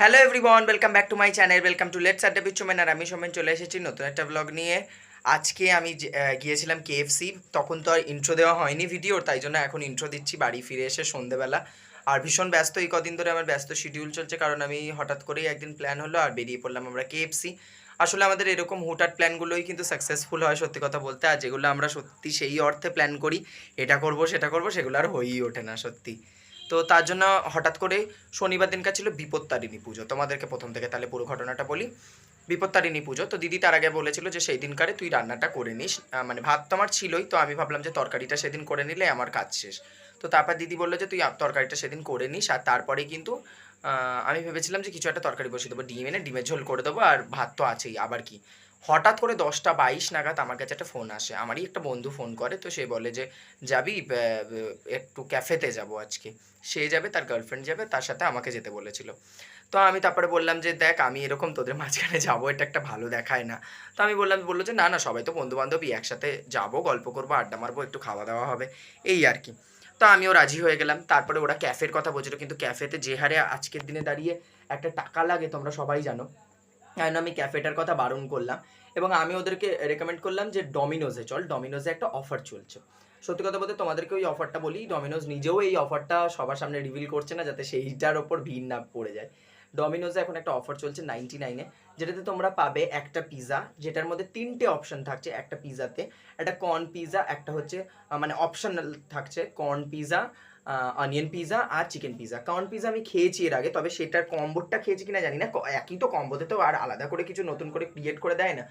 Hello everyone welcome back to my channel welcome to let's Adda beach Somen আর আমি সোমেন চলে এসেছি নতুন একটা ব্লগ নিয়ে। আজকে আমি গিয়েছিলাম কেএফসি তখন তো আর ইন্ট্রো দেওয়া হয়নি ভিডিওর তাই জন্য এখন ইন্ট্রো দিচ্ছি, বাড়ি ফিরে এসে সন্ধেবেলা। আর ভীষণ ব্যস্ত, এই কদিন ধরে আমার ব্যস্ত শিডিউল চলছে, কারণ আমি হঠাৎ করেই একদিন প্ল্যান হলো, আর বেরিয়ে পড়লাম আমরা কেএফসি আসলে আমাদের এরকম হুটহাট প্ল্যানগুলোই কিন্তু সাকসেসফুল হয়, সত্যি কথা বলতে। আর যেগুলো আমরা সত্যি সেই অর্থে প্ল্যান করি, এটা করব, সেটা করব, সেগুলো আর হয়েই ওঠে না, সত্যি। তো তার জন্য হঠাৎ করে শনিবার দিনকার ছিল বিপত্তারিণী পুজো। তোমাদেরকে প্রথম থেকে তাহলে পুরো ঘটনাটা বলি। বিপত্তারিণী পুজো। তো দিদি তার আগে বলেছিল যে সেই দিনকারে তুই রান্নাটা করে নিস। মানে ভাত তো আমার ছিলই, তো আমি ভাবলাম যে তরকারিটা সেদিন করে নিলে আমার কাজ শেষ। তো তারপর দিদি বলল যে তুই তরকারিটা সেদিন করে নিস। আর তারপরে কিন্তু আমি ভেবেছিলাম যে কিছু একটা তরকারি বসিয়ে দেবো। ডিম এনে ডিমের ঝোল করে দেবো। আর ভাত তো আছেই। আবার কি? হঠাৎ করে দশটা বাইশ নাগাদ আমার কাছে একটা ফোন আসে। আমারই একটা বন্ধু ফোন করে, তো সে বলে যে, যাবি? একটু ক্যাফেতে যাব আজকে। সে যাবে, তার গার্লফ্রেন্ড যাবে, তার সাথে আমাকে যেতে বলেছিল। তো আমি তারপরে বললাম যে, দেখ, আমি এরকম তোদের মাঝখানে যাব, এটা একটা ভালো দেখায় না। তো আমি বললাম, বলল যে, না না, সবাই তো বন্ধু বান্ধবী একসাথে যাব, গল্প করব, আড্ডা মারবো, একটু খাওয়া দাওয়া হবে। এই আর কি। তো আমিও রাজি হয়ে গেলাম। তারপরে ওরা ক্যাফের কথা বলছিল, কিন্তু ক্যাফেতে যে হারে আজকের দিনে দাঁড়িয়ে একটা টাকা লাগে, তোমরা সবাই জানো। কারণ আমি ক্যাফেটার কথা বারণ করলাম এবং আমি ওদেরকে রেকমেন্ড করলাম যে ডমিনোজে চল। ডমিনোজে একটা অফার চলছে। সত্যি কথা বলতে তোমাদেরকে ওই অফারটা বলি। ডমিনোজ নিজেও এই অফারটা সবার সামনে রিভিল করছে না যাতে সেইটার ওপর ভিড় না পড়ে যায়। ডমিনোজে এখন একটা অফার চলছে নাইনটি নাইনে যেটাতে তোমরা পাবে একটা পিৎজা যেটার মধ্যে তিনটে অপশন থাকছে। একটা পিৎজাতে একটা কর্ন পিৎজা একটা হচ্ছে মানে অপশনাল থাকছে। কর্ন পিৎজা অনিয়ন পিৎজা আর চিকেন পিৎজা কর্ন পিৎজা আমি খেয়েছি এর আগে, তবে সেটার কম্বোটা খেয়েছি কিনা জানি না। একই তো কম্বোতে তো আর আলাদা করে কিছু নতুন করে ক্রিয়েট করে দেয় না।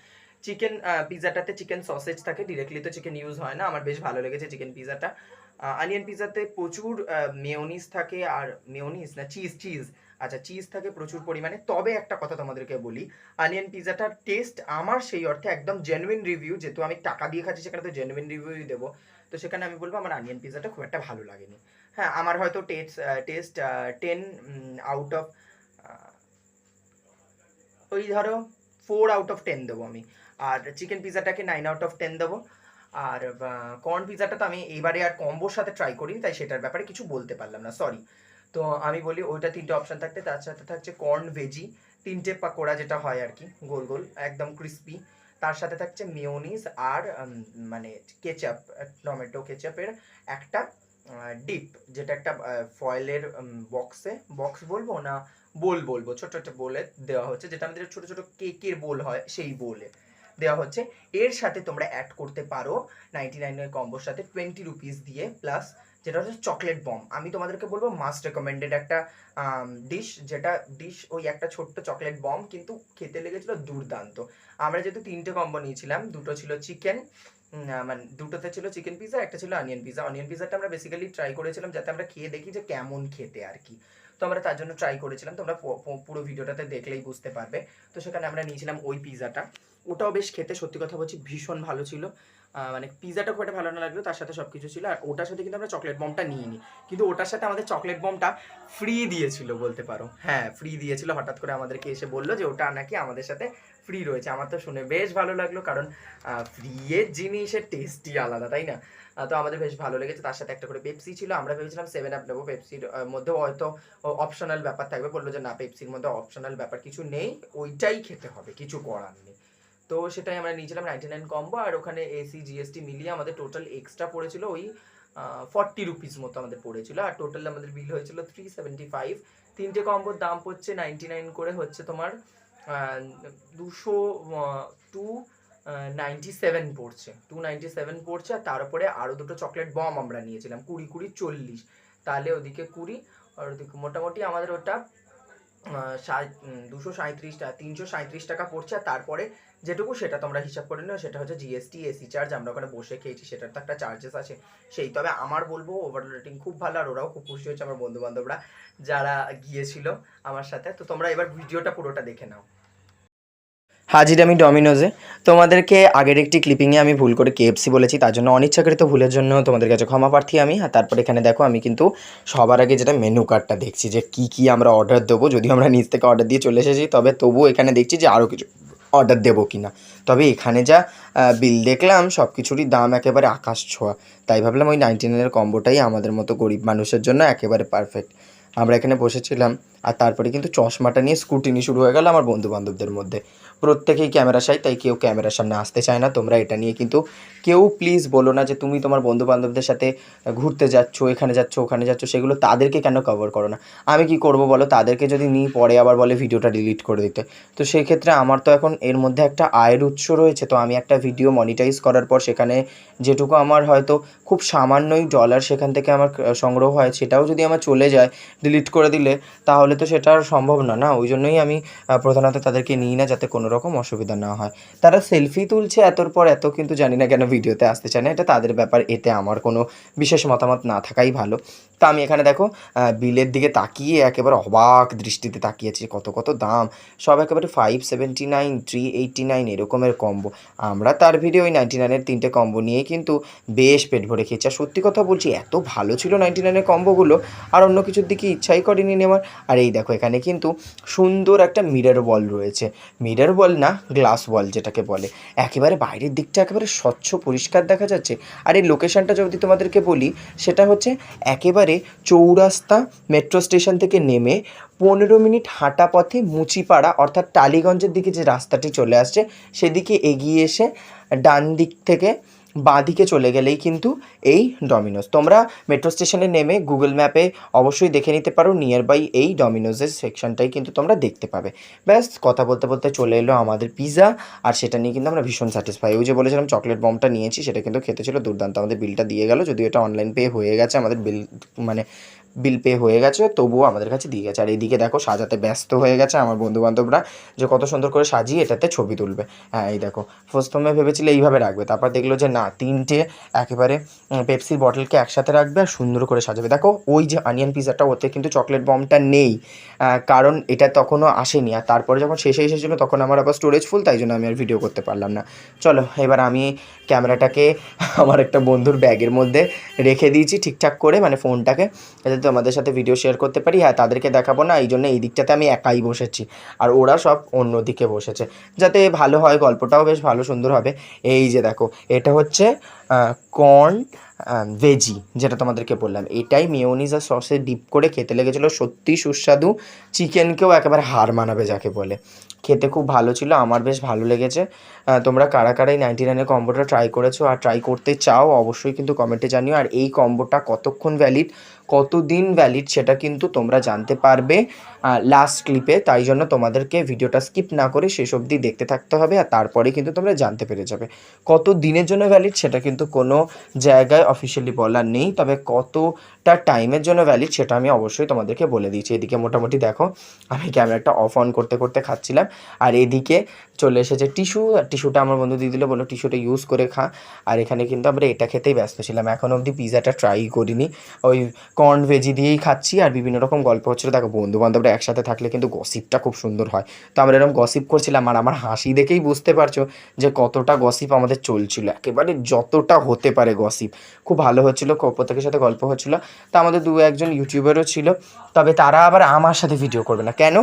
চিকেন পিৎজাটাতে চিকেন সসেজ থাকে ডিরেক্টলি তো চিকেন ইউজ হয় না। আমার বেশ ভালো লেগেছে চিকেন পিৎজাটা অনিয়ন পিৎজাতে প্রচুর মেয়োনিজ থাকে আর মেয়োনিজ না চিজ চিজ আচ্ছা চিজ থাকে প্রচুর পরিমাণে। তবে একটা কথা তোমাদেরকে বলি অনিয়ন পিৎজাটার টেস্ট আমার সেই অর্থে একদম জেনুইন রিভিউ যেহেতু আমি টাকা দিয়ে খাচ্ছি, সেখানে তো জেনুইন রিভিউই দেবো। তো সেখানে আমি বলব, আমার অনিয়ন পিৎজাটা খুব একটা ভালো লাগেনি। হ্যাঁ আমার হয়তো taste taste ten out of ওই ধরো ফোর আউট অফ টেন দেবো আমি। আর চিকেন পিজাটাকে নাইন আউট অফ টেন দেবো। আর কর্ন পিৎজাটা তো আমি এইবারে আর কম্বোর সাথে ট্রাই করিনি, তাই সেটার ব্যাপারে কিছু বলতে পারলাম না সরি তো আমি বলি ওইটা তিনটে অপশন থাকতে, তার সাথে থাকছে কর্ন ভেজি তিনটে পাকোড়া যেটা হয় আর কি, গোল গোল, একদম ক্রিস্পি তার সাথে থাকছে মেয়োনিজ আর মানে কেচাপ টমেটো কেচাপের একটা ডিপ যেটা একটা ফয়েলের বক্সে বক্স বলব না বোল বলব ছোট ছোট বোলে দেওয়া হচ্ছে, যেটা আমাদের ছোট ছোট কেকের বোল হয়, সেই বোলে দেওয়া হচ্ছে। এর সাথে তোমরা অ্যাড করতে পারো নাইনটি নাইনের কম্বোর সাথে টোয়েন্টি রুপিস দিয়ে প্লাস যেটা হচ্ছে চকলেট বম আমি তোমাদেরকে বলব মাস্ট রেকমেন্ডেড একটা ডিশ যেটা ডিশ ওই একটা ছোট্ট চকলেট বম কিন্তু খেতে লেগেছিল দুর্দান্ত। আমরা যেহেতু তিনটে কম্বো নিয়েছিলাম, দুটো ছিল চিকেন মানে দুটোতে ছিল চিকেন পিজা একটা ছিল অনিয়ন পিজা অনিয়ন পিজাটা আমরা বেসিক্যালি ট্রাই করেছিলাম যাতে আমরা খেয়ে দেখি যে কেমন খেতে আর কি। তো আমরা তার জন্য ট্রাই করেছিলাম। তোমরা পুরো ভিডিওটাতে দেখলেই বুঝতে পারবে। তো সেখানে আমরা নিয়েছিলাম ওই পিৎজাটা ওটাও বেশ খেতে সত্যি কথা বলছি ভীষণ ভালো ছিল। মানে পিৎজাটা খুব ভালো না লাগল তার সাথে সব কিছু ছিল। আর ওটার সাথে কিন্তু আমরা চকলেট বমটা নিইনি। কিন্তু ওটার সাথে আমাদের চকলেট বমটা ফ্রি দিয়েছিল বলতে পারো। হ্যাঁ ফ্রি দিয়েছিল। হঠাৎ করে আমাদেরকে এসে বলল যে ওটা নাকি আমাদের সাথে ফ্রি রয়েছে। আমার তো শুনে বেশ ভালো লাগল কারণ ফ্রি এর জিনিসের টেস্টই আলাদা তাই না? তো আমাদের বেশ ভালো লেগেছে। তার সাথে একটা করে পেপসি ছিল। আমরা ভেবেছিলাম সেভেন আপ নেব পেপসির আহ, মধ্যেও হয়তো অপশনাল ব্যাপার থাকবে। বলল যে না পেপসির মধ্যে অপশনাল ব্যাপার কিছু নেই। ওইটাই খেতে হবে কিছু করার নেই। তো সেটাই আমরা নিয়েছিলাম নাইনটি নাইন কম্বো আর ওখানে এসি জিএসটি মিলিয়ে আমাদের টোটাল এক্সট্রা পড়েছিল ওই ফর্টি রুপিস মতো আমাদের পড়েছিল। আর টোটাল আমাদের বিল হয়েছিল থ্রি সেভেন্টি ফাইভ তিনটে কম্বোর দাম পড়ছে নাইনটি নাইন করে হচ্ছে তোমার দুশো টু নাইনটি সেভেন পড়ছে। টু নাইনটি সেভেন পড়ছে, আর তার উপরে আরও দুটো চকলেট বম আমরা নিয়েছিলাম, কুড়ি কুড়ি চল্লিশ। তাহলে ওদিকে কুড়ি, আর ওদিকে মোটামুটি আমাদের ওটা দুশো সাঁত্রিশ টাকা তিনশো সাঁত্রিশ টাকা পড়ছে, আর তারপরে যেটুকু সেটা তোমরা হিসাব করে নিও, সেটা হচ্ছে জিএসটি এসি চার্জ আমরা ওখানে বসে খেয়েছি, সেটার তো একটা চার্জেস আছে। সেই, তবে আমার বলব ওভারঅল রেটিং খুব ভালো, আর ওরাও খুব খুশি হয়েছে আমার বন্ধুবান্ধবরা যারা গিয়েছিল আমার সাথে। তো তোমরা এবার ভিডিওটা পুরোটা দেখে নাও। হাজির আমি ডমিনোজে। তোমাদেরকে আগের একটি ক্লিপিংয়ে আমি ভুল করে কেএফসি বলেছি, তার জন্য অনিচ্ছাকৃত ভুলের জন্য তোমাদের কাছে ক্ষমা প্রার্থী আমি। আর তারপর এখানে দেখো, আমি কিন্তু সবার আগে যেটা মেনু কার্ডটা দেখছি যে কি কি আমরা অর্ডার দেবো। যদিও আমরা নিচ থেকে অর্ডার দিয়ে চলে এসেছি, তবে তবুও এখানে দেখছি যে আরও কিছু অর্ডার দেবো কি না তবে এখানে যা বিল দেখলাম সব কিছুরই দাম একেবারে আকাশ ছোঁয়া। তাই ভাবলাম ওই নাইনটি নাইনের কম্বোটাই আমাদের মতো গরিব মানুষের জন্য একেবারে পারফেক্ট আমরা এখানে বসেছিলাম আর তারপরে কিন্তু চশমাটা নিয়ে স্কুটিনি শুরু হয়ে গেল আমার বন্ধু বান্ধবদের মধ্যে। প্রত্যেকেই ক্যামেরা চাই তাই কেউ ক্যামেরার সামনে আসতে চায় না। তোমরা এটা নিয়ে কিন্তু কেউ প্লিজ বলো না যে, তুমি তোমার বন্ধু বান্ধবদের সাথে ঘুরতে যাচ্ছ, এখানে যাচ্ছ, ওখানে যাচ্ছ, সেগুলো তাদেরকে কেন কভার করো না? আমি কি করব বলো? তাদেরকে যদি নিই পরে আবার বলে ভিডিওটা ডিলিট করে দিতে। তো সেই ক্ষেত্রে আমার তো এখন এর মধ্যে একটা আয়ের উৎস রয়েছে। তো আমি একটা ভিডিও মনিটাইজ করার পর সেখানে যেটুকু আমার হয়তো খুব সামান্যই ডলার সেখান থেকে আমার সংগ্রহ হয়, সেটাও যদি আমার চলে যায় ডিলিট করে দিলে, তাহলে তো সেটা আর সম্ভব না না? ওই জন্যই আমি প্রধানত তাদেরকে নিই না যাতে কোনো রকম অসুবিধা না হয়। তারা সেলফি তুলছে এতর পর এত, কিন্তু জানি না কেন ভিডিওতে আসতে চায় না। এটা তাদের ব্যাপার, এতে আমার কোনো বিশেষ মতামত না থাকাই ভালো। তা আমি এখানে দেখো বিলের দিকে তাকিয়ে একেবারে অবাক দৃষ্টিতে তাকিয়েছি কত কত দাম। সব একেবারে five seventy nine three eighty nine এরকমের কম্বো আমরা তার ভিডিও ওই নাইনটি নাইনের তিনটে কম্বো নিয়ে কিন্তু বেশ পেট ভরে খেয়েছি। আর সত্যি কথা বলছি, এত ভালো ছিল নাইনটি নাইনের কম্বোগুলো আর অন্য কিছুর দিকে ইচ্ছাই করেনি নেওয়ার। আর এই দেখো, এখানে কিন্তু সুন্দর একটা মিরর বল রয়েছে। মিরর বল না গ্লাস বল যেটাকে বলে। একেবারে বাইরের দিকটা একেবারে স্বচ্ছ, পরিষ্কার দেখা যাচ্ছে। আর এই লোকেশনটা যদি তোমাদেরকে বলি, সেটা হচ্ছে একেবারে চৌরাস্তা মেট্রো স্টেশন থেকে নেমে পনেরো মিনিট হাঁটা পথে মুচিপাড়া, অর্থাৎ টালিগঞ্জের দিকে যে রাস্তাটি চলে আসছে, সেদিকে এগিয়ে এসে ডান দিক থেকে বাঁ দিকে চলে গেলেই কিন্তু এই ডমিনোস তোমরা মেট্রো স্টেশনে নেমে গুগল ম্যাপে অবশ্যই দেখে নিতে পারো নিয়ার বাই এই ডমিনোজের সেকশনটাই কিন্তু তোমরা দেখতে পাবে। ব্যাস, কথা বলতে বলতে চলে এলো আমাদের পিৎজা আর সেটা নিয়ে কিন্তু আমরা ভীষণ স্যাটিসফাই ওই যে বলেছিলাম চকলেট বমটা নিয়েছি, সেটা কিন্তু খেতে ছিল দুর্দান্ত। আমাদের বিলটা দিয়ে গেল, যদিও এটা অনলাইন পে হয়ে গেছে, আমাদের বিল মানে বিল পে হয়ে গেছে, তবুও আমাদের কাছে দিয়ে গেছে। আর এইদিকে দেখো, সাজাতে ব্যস্ত হয়ে গেছে আমার বন্ধু বান্ধবরা যে কত সুন্দর করে সাজিয়ে এটাতে ছবি তুলবে। হ্যাঁ এই দেখো প্রথমে ভেবেছিলে এইভাবে রাখবে, তারপর দেখল যে না, তিনটে একেবারে পেপসির বটলকে একসাথে রাখবে আর সুন্দর করে সাজাবে। দেখো, ওই যে অনিয়ন পিজাটা ওতে কিন্তু চকলেট বমটা নেই কারণ এটা তখনও আসেনি। আর তারপরে যখন শেষে এসেছিল, তখন আমার আবার স্টোরেজ ফুল তাই জন্য আমি আর ভিডিও করতে পারলাম না। চলো, এবার আমি ক্যামেরাটাকে আমার একটা বন্ধুর ব্যাগের মধ্যে রেখে দিয়েছি, ঠিকঠাক করে মানে ফোনটাকে তোমাদের সাথে ভিডিও শেয়ার করতে পারি। হ্যাঁ তাদেরকে দেখাবো না, এই জন্য এই দিকটাতে আমি একাই বসেছি। আর ওরা সব অন্য দিকে বসেছে। যাতে ভালো হয়, গল্পটাও বেশ ভালো সুন্দর হবে। এই যে দেখো, এটা হচ্ছে কর্ন ভেজি যেটা তোমাদেরকে বললাম। এটাই মেয়োনিজ আর সসে ডিপ করে খেতে লেগেছিলো। সত্যি সুস্বাদু। চিকেনকেও একেবারে হার মানাবে যাকে বলে। খেতে খুব ভালো ছিল, আমার বেশ ভালো লেগেছে। তোমরা কারা কারাই নাইনটি নাইনের কম্বোটা ট্রাই করেছ আর ট্রাই করতে চাও, অবশ্যই কিন্তু কমেন্টে জানিও। আর এই কম্বোটা কতক্ষণ ভ্যালিড কতদিন ভ্যালিড সেটা কিন্তু তোমরা জানতে পারবে লাস্ট ক্লিপে তাই জন্য তোমাদেরকে ভিডিওটা স্কিপ না করে শেষ অবধি দেখতে থাকতে হবে আর তারপরে কিন্তু তোমরা জানতে পেরে যাবে। কত দিনের জন্য ভ্যালিড সেটা কিন্তু কোনো জায়গায় অফিসিয়ালি বলার নেই, তবে কতটা টাইমের জন্য ভ্যালিড সেটা আমি অবশ্যই তোমাদেরকে বলে দিয়েছি। এদিকে মোটামুটি দেখো, আমি ক্যামেরাটা অফ অন করতে করতে খাচ্ছিলাম। আর এদিকে চলে এসেছে টিস্যু টিস্যুটা আমার বন্ধু দিয়ে দিল বলো টিস্যুটা ইউজ করে খা। আর এখানে কিন্তু আমরা এটা খেতেই ব্যস্ত ছিলাম। এখন অবধি পিৎজাটা ট্রাই করিনি। ওই কর্ন ভেজি দিয়েই খাচ্ছি আর বিভিন্ন রকম গল্প হচ্ছিল। দেখো বন্ধু বান্ধবরা একসাথে থাকলে কিন্তু গসিপটা খুব সুন্দর হয়। তো আমরা এরকম গসিপ করছিলাম আর আমার হাসি দেখেই বুঝতে পারছ যে কতটা গসিপ আমাদের চলছিল। একেবারে যতটা হতে পারে গসিপ খুব ভালো হচ্ছিল প্রত্যেকের সাথে গল্প হচ্ছিল। তা আমাদের দু একজন ইউটিউবারও ছিল। তবে তারা আবার আমার সাথে ভিডিও করবে না। কেন?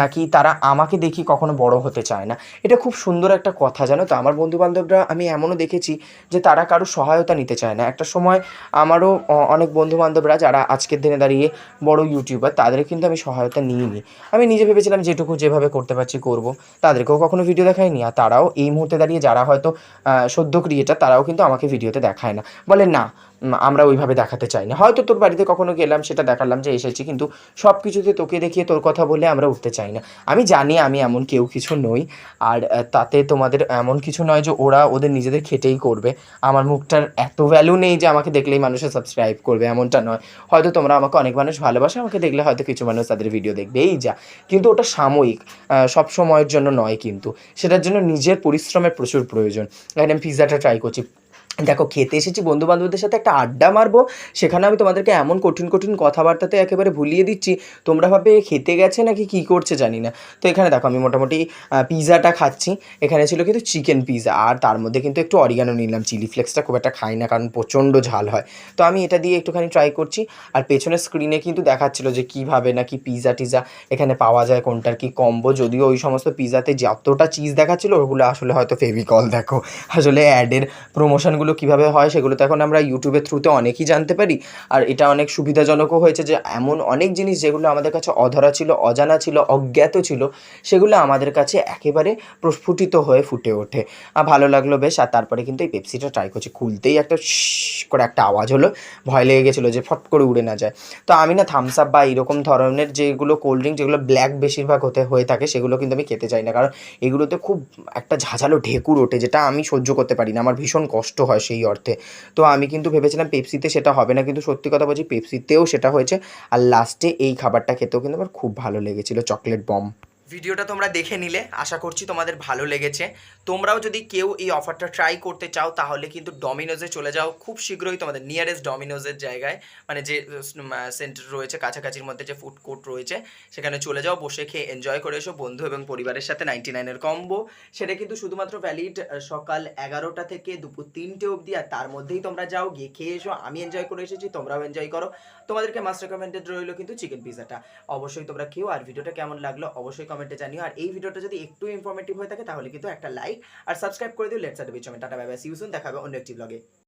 নাকি তারা আমাকে দেখি কখনো বড় হতে চায় না? এটা খুব সুন্দর একটা কথা, জানো তো? আমার বন্ধু বান্ধবরা আমি এমনও দেখেছি যে তারা কারও সহায়তা নিতে চায় না। একটা সময় আমারও অনেক বন্ধু বান্ধবরা যারা আজকের দিনে দাঁড়িয়ে বড় ইউটিউবার তাদের কিন্তু আমি সহায়তা নিইনি। আমি নিজে ভেবেছিলাম যেটুকু যেভাবে করতে পারছি করব, তাদেরকেও কখনো ভিডিও দেখায়নি আর তারাও এই মুহূর্তে দাঁড়িয়ে যারা হয়তো সদ্য ক্রিয়েটার তারাও কিন্তু আমাকে ভিডিওতে দেখায় না। বলে, না আমরা ওইভাবে দেখাতে চাই না। হয়তো তোর বাড়িতে কখনো গেলাম, সেটা দেখালাম যে এসেছি, কিন্তু সব কিছুতে তোকে দেখিয়ে তোর কথা বলে আমরা উঠতে চাই না। আমি জানি আমি এমন কেউ কিছু নই, আর তাতে তোমাদের এমন কিছু নয় যে ওরা ওদের নিজেদের খেটেই করবে। আমার মুখটার এত ভ্যালু নেই যে আমাকে দেখলেই মানুষে সাবস্ক্রাইব করবে, এমনটা নয়। হয়তো তোমরা আমাকে অনেক মানুষ ভালোবাসে, আমাকে দেখলে হয়তো কিছু মানুষ তাদের ভিডিও দেখবে এই যা। কিন্তু ওটা সাময়িক সব সময়ের জন্য নয় কিন্তু। সেটার জন্য নিজের পরিশ্রমের প্রচুর প্রয়োজন। এখানে আমি পিৎজাটা ট্রাই করছি। দেখো, খেতে এসেছি বন্ধু বান্ধবদের সাথে একটা আড্ডা মারবো। সেখানে আমি তোমাদেরকে এমন কঠিন কঠিন কথাবার্তাতে একেবারে ভুলিয়ে দিচ্ছি। তোমরা ভাবে খেতে গেছে নাকি কী করছে জানি না। তো এখানে দেখো, আমি মোটামুটি পিৎজাটা খাচ্ছি। এখানে ছিল কিন্তু চিকেন পিৎজা আর তার মধ্যে কিন্তু একটু অরিগানো নিলাম। চিলি ফ্লেক্সটা খুব একটা খাই না, কারণ প্রচণ্ড ঝাল হয়। তো আমি এটা দিয়ে একটুখানি ট্রাই করছি। আর পেছনের স্ক্রিনে কিন্তু দেখাচ্ছিল যে কীভাবে নাকি পিৎজা টিজা এখানে পাওয়া যায়, কোনটার কি কম্বো যদিও ওই সমস্ত পিৎজাতে যতটা চিজ দেখাচ্ছিল, ওগুলো আসলে হয়তো ফেভিকল দেখো। আসলে অ্যাডের প্রমোশনগুলো সুবিধাগুলো কীভাবে হয় সেগুলো তো এখন আমরা ইউটিউবের থ্রুতে অনেকই জানতে পারি। আর এটা অনেক সুবিধাজনকও হয়েছে যে এমন অনেক জিনিস যেগুলো আমাদের কাছে অধরা ছিল, অজানা ছিল, অজ্ঞাত ছিল, সেগুলো আমাদের কাছে একেবারে প্রস্ফুটিত হয়ে ফুটে ওঠে। আর ভালো লাগল বেশ, আর তারপরে কিন্তু এই পেপসিটা ট্রাই করছি। খুলতেই একটা করে একটা আওয়াজ হলো। ভয় লেগে গেছিল যে ফট করে উড়ে না যায়। তো আমি না থামস আপ বা এরকম ধরনের যেগুলো কোল্ড ড্রিঙ্ক যেগুলো ব্ল্যাক বেশিরভাগ হতে, হয়ে থাকে, সেগুলো কিন্তু আমি খেতে চাই না। কারণ এগুলোতে খুব একটা ঝাঁঝালো ঢেকুর ওঠে, যেটা আমি সহ্য করতে পারি না। আমার ভীষণ কষ্ট হয় সেই অর্থে। তো আমি কিন্তু ভেবেছিলাম পেপসিতে সেটা হবে না, কিন্তু সত্যি কথা বলছি পেপসিতেও সেটা হয়েছে। আর লাস্টে এই খাবারটা খেতেও কিন্তু আমার খুব ভালো লেগেছিলো চকলেট বম ভিডিওটা তোমরা দেখে নিলে, আশা করছি তোমাদের ভালো লেগেছে। তোমরাও যদি কেউ এই অফারটা ট্রাই করতে চাও, তাহলে কিন্তু ডমিনোজে চলে যাও। খুব শীঘ্রই তোমাদের নিয়ারেস্ট ডমিনোজের জায়গায় মানে যে সেন্টার রয়েছে, কাছাকাছির মধ্যে যে ফুড কোর্ট রয়েছে, সেখানে চলে যাও, বসে খেয়ে এনজয় করে এসো। বন্ধু এবং পরিবারের সাথে নাইনটি নাইনের কম্বো সেটা কিন্তু শুধুমাত্র ভ্যালিড সকাল এগারোটা থেকে দুপুর তিনটে অবধি, আর তার মধ্যেই তোমরা যাও, গিয়ে খেয়ে এসো। আমি এনজয় করে এসেছি, তোমরাও এনজয় করো। তোমাদেরকে মাস্ট রেকমেন্ডেড রইল কিন্তু চিকেন পিজাটা অবশ্যই তোমরা খেও আর ভিডিওটা কেমন লাগল, অবশ্যই কমেন্টে জানিও। আর এই ভিডিওটা যদি একটু ইনফরমেটিভ হয়ে থাকে, তাহলে কিন্তু একটা লাইক আর সাবস্ক্রাইব করে দিও। লেটস আট tata bye bye see you soon দেখাবে অন্য একটি ব্লগে